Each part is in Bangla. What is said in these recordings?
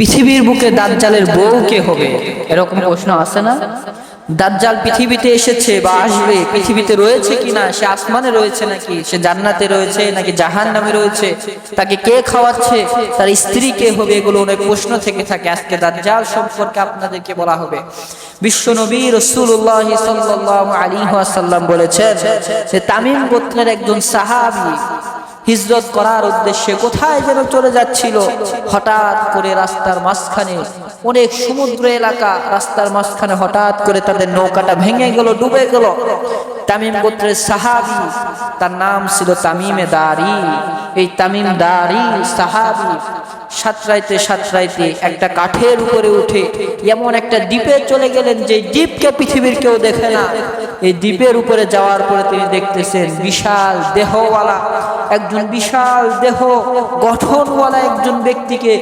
পৃথিবীর বুকে দাজ্জালের বউ কে হবে? এরকম প্রশ্ন আছে না? দাজ্জাল পৃথিবীতে এসেছে বা আসবে? পৃথিবীতে রয়েছে কিনা সে আসমানে রয়েছে নাকি? সে জান্নাতে রয়েছে নাকি জাহান নামে রয়েছে? তাকে কে খাওয়াচ্ছে? তার স্ত্রী কে হবে? এগুলো অনেক প্রশ্ন থেকে থাকে। আজকে দাজ্জাল সম্পর্কে আপনাদেরকে বলা হবে। বিশ্ব নবী রসুল্লাহ সাল্লাহ আলী সাল্লাম বলেছেন যে তামিম গোত্রের একজন সাহাবি হিজরত করার উদ্দেশ্যে কোথায় যেন চলে যাচ্ছিল, হঠাৎ করে রাস্তার মাঝখানে অনেক সমুদ্র এলাকা, রাস্তার মাঝখানে হঠাৎ করে তাদের নৌকাটা ভেঙে গেল, ডুবে গেল। তামিম গোত্রের সাহাবি, তার নাম ছিল তামিমে দারি। এই তামিম দারি সাহাবি সাতরাইতে সাতরাইতে একটা কাঠের উপরে উঠে এমন একটা দ্বীপে চলে গেলেন যে দ্বীপকে পৃথিবীর কেউ দেখে না। এই দ্বীপের উপরে যাওয়ার পরে তিনি দেখতেছেন বিশাল দেহওয়ালা, একজন বিশাল দেহ গঠনওয়ালা একজন ব্যক্তিকে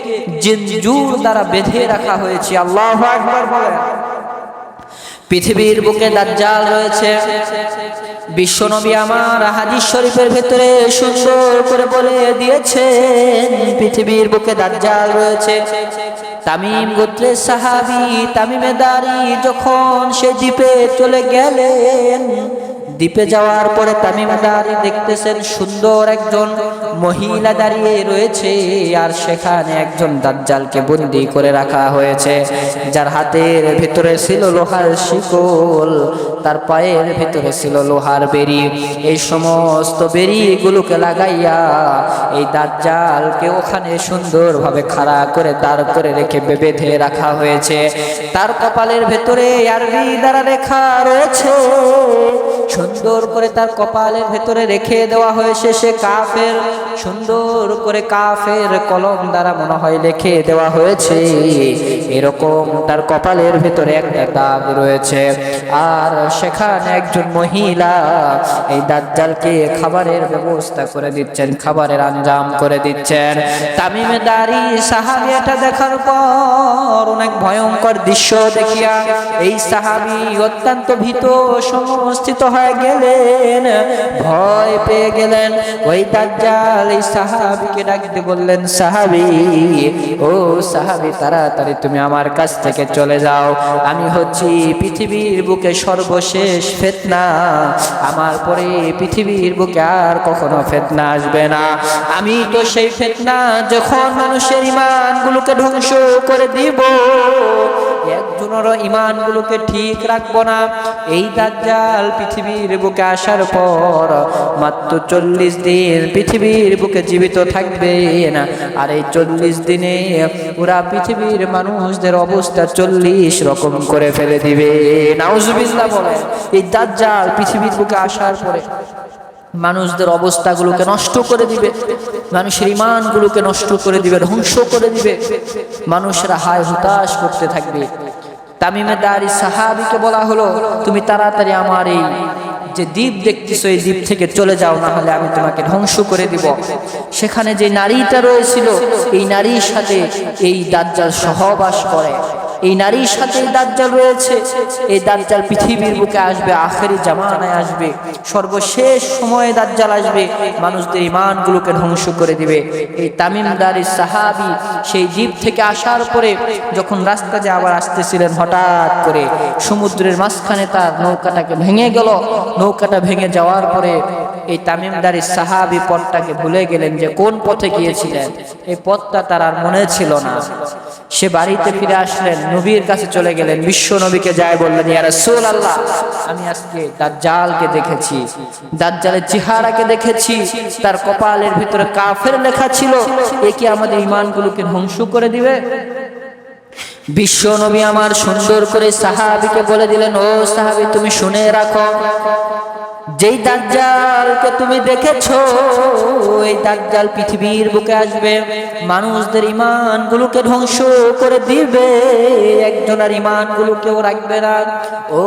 জেনজুর দ্বারা বেঁধে রাখা হয়েছে। আল্লাহ আকবার বলেন। পৃথিবীর বুকে দাজ্জাল রয়েছে। বিশ্বনবী আমার হাদিস শরীফের ভেতরে সুন্দর করে বলে দিয়েছেন, পৃথিবীর বুকে দাজ্জাল রয়েছে। তামিম গোত্রের সাহাবি তামিমে দাঁড়ি যখন সে দ্বীপে চলে গেলেন দ্বীপে যাওয়ার পরে তামিম দাঁড়ি দেখতেছেন সুন্দর একজন মহিলা দাঁড়িয়ে রয়েছে, আর সেখানে একজন দাজ্জালকে বন্দি করে রাখা হয়েছে, যার হাতের ভিতরে ছিল লোহার শিকল, তার পায়ের ভিতরে ছিল লোহার বেরি এই সমস্ত বেরিগুলোকে লাগাইয়া এই দাজ্জালকে ওখানে সুন্দরভাবে খাড়া করে দাঁড় করে রেখে বেঁধে রাখা হয়েছে। তার কপালের ভেতরে আরবি দ্বারা রেখা রয়েছে। সুন্দর করে তার কপালের ভেতরে রেখে দেওয়া হয়েছে সে কাফের। সুন্দর করে কাফের কলম দ্বারা মনে হয় লিখে দেওয়া হয়েছে। এরকম তার কপালের ভেতরে একটা দাগ রয়েছে। আর সেখানে একজন মহিলা এই দাজ্জালকে খাবারের ব্যবস্থা করে দিচ্ছেন, খাবারের আঞ্জাম করে দিচ্ছেন। তামিমে দাঁড়ি সাহাবি এটা দেখার পর অনেক ভয়ঙ্কর দৃশ্য দেখিয়া এই সাহাবি অত্যন্ত ভীত সমস্থিত হয়ে গেলেন, ভয় পেয়ে গেলেন। ওই দাজ্জাল এই সাহাবিকে ডাকতে বললেন, সাহাবি, ও সাহাবি, তাড়াতাড়ি তুমি আমার কাছ থেকে চলে যাও। আমি হচ্ছি পৃথিবীর বুকে সর্বশেষ ফেতনা। আমার পরে পৃথিবীর বুকে আর কখনো ফেতনা আসবে না। আমি তো সেই ফেতনা যখন মানুষের ইমানগুলোকে ধ্বংস করে দিব একজনেরও ইমানগুলোকে ঠিক রাখব না। এই দাজ্জাল পৃথিবীর বুকে আসার পর মাত্র চল্লিশ দিন পৃথিবীর বুকে জীবিত থাকবে না। আর এই চল্লিশ দিনে ওরা পৃথিবীর মানুষদের অবস্থা চল্লিশ রকম করে ফেলে দিবে। নাউজুবিল্লাহ বলে এই দাজ্জাল পৃথিবীর বুকে আসার পরে মানুষদের অবস্থাগুলোকে নষ্ট করে দিবে। মানুষের ইমানগুলোকে নষ্ট করে দিবে, ধ্বংস করে দিবে। মানুষেরা হায় হুতাশ করতে থাকবে। তামিমে দারি সাহাবিকে বলা হলো, তুমি তাড়াতাড়ি আমার এই যে দ্বীপ দেখতেছো, এই দ্বীপ থেকে চলে যাও না হলে আমি তোমাকে ধ্বংস করে দিব। সেখানে যে নারীটা রয়েছিল, এই নারীর সাথে এই দাজ্জাল সহবাস করে। এই নারীর সাথে দাজ্জাল রয়েছে। এই দাজ্জাল পৃথিবীর বুকে আসবে, আখেরি জামানায় আসবে। সর্বশেষ সময়ে দাজ্জাল আসবে। মানুষদের ইমানগুলোকে ধ্বংস করে দিবে। এই তামিমদারি সাহাবি সেই দ্বীপ থেকে আসার পরে যখন রাস্তা যে আবার আসতেছিলেন হঠাৎ করে, সমুদ্রের মাঝখানে তার নৌকাটাকে ভেঙে গেল। নৌকাটা ভেঙে যাওয়ার পরে এই তামিমদারি সাহাবি পথটাকে ভুলে গেলেন যে কোন পথে গিয়েছিলেন। এই পথটা তার আর মনে ছিল না। সে বাড়িতে ফিরে আসলেন, নবীর কাছে চলে গেলেন। বিশ্ব নবীকে যায় বললেন রাসূল আল্লাহ আমি আজকে দাজ্জালকে দেখেছি। দাজ্জালের চেহারাকে দেখেছি। তার কপালের ভিতরে কাফের লেখা ছিল, এ কি আমাদের ইমানগুলোকে ধ্বংস করে দিবে? বিশ্ব নবী আমার সুন্দর করে সাহাবিকে বলে দিলেন, ও সাহাবি, তুমি শুনে রাখো যেই দাজ্জালকে তুমি দেখেছ, এই দাজ্জাল পৃথিবীর বুকে আসবে। মানুষদের ইমানগুলোকে ধ্বংস করে দিবে। একজনের ইমানগুলোকেও রাখবে না। ও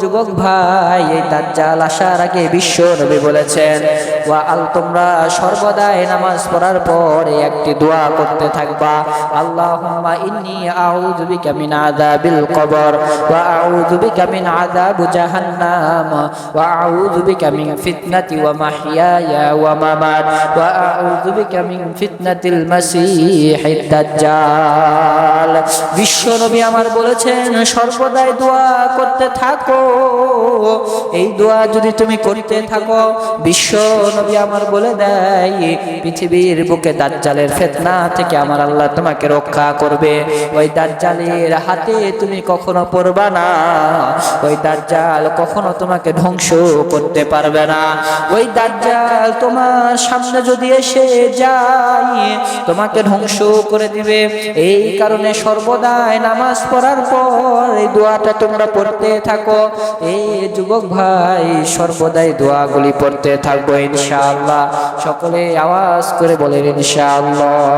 যুবক ভাই, এই দাজ্জাল আসার আগে বিশ্ব নবী বলেছেন, ওয়া আল, তোমরা সর্বদাই নামাজ পড়ার পর একটি দোয়া করতে থাকবা। আল্লাহুম্মা ইন্নী আউযু বিকা মিন আযাবিল কবর, ওয়া আউযু বিকা মিন আযাব জাহান্নাম, ওয়া আউযু বিকা মিন ফিতনাতি ওয়া মাহইয়ায়া ওয়া মামাত ওয়া আউযু বিকা মিন ফিতনাতিল মাসিহিদ দাজ্জাল বিশ্ব নবী আমার বলেছেন, সর্বদাই দোয়া করতে থাকো। এই দোয়া যদি তুমি করতে থাকো বিশ্ব নবী আমার বলে দেয়, পৃথিবীর বুকে দাজ্জালের ফেতনা থেকে আমার আল্লাহ তোমাকে রক্ষা করবে। ওই দাজ্জালের হাতে তুমি কখনো পড়বা না, ওই দাজ্জাল কখনো তোমাকে ধ্বংস করতে পারবে না। ওই দাজ্জাল তোমার সামনে যদি এসে যায়, তোমাকে ধ্বংস করে দিবে। এই কারণে সর্বদাই নামাজ পড়ার পর এই দোয়াটা তোমরা পড়তে থাকো। এই যুবক ভাই, সর্বদাই দোয়াগুলি পড়তে থাকব ইনশাআল্লাহ। সকলে আওয়াজ করে বলেন ইনশাআল্লাহ।